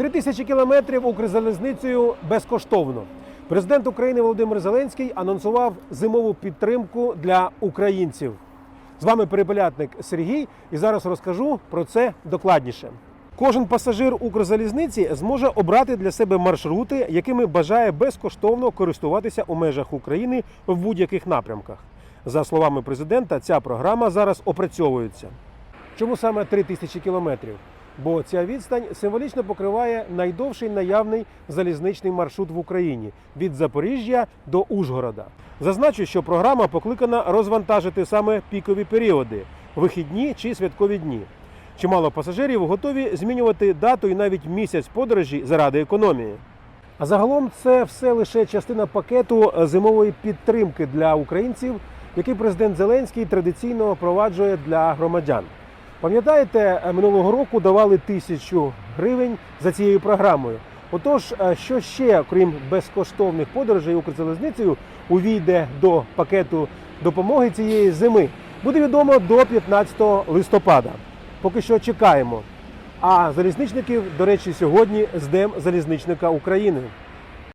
Три тисячі кілометрів Укрзалізницею безкоштовно. Президент України Володимир Зеленський анонсував зимову підтримку для українців. З вами перепелятник Сергій, і зараз розкажу про це докладніше. Кожен пасажир Укрзалізниці зможе обрати для себе маршрути, якими бажає безкоштовно користуватися у межах України в будь-яких напрямках. За словами президента, ця програма зараз опрацьовується. Чому саме 3 тисячі кілометрів? Бо ця відстань символічно покриває найдовший наявний залізничний маршрут в Україні від Запоріжжя до Ужгорода. Зазначу, що програма покликана розвантажити саме пікові періоди вихідні чи святкові дні. Чимало пасажирів готові змінювати дату і навіть місяць подорожі заради економії. А загалом це все лише частина пакету зимової підтримки для українців, який президент Зеленський традиційно впроваджує для громадян. Пам'ятаєте, е, минулого року давали тисячу гривень за цією програмою. Отож, е, що ще, крім безкоштовних подорожей Укрзалізницею, увійде до пакету допомоги цієї зими, буде відомо до 15 листопада. Поки що чекаємо. А залізничників, до речі, сьогодні з Днем залізничника України.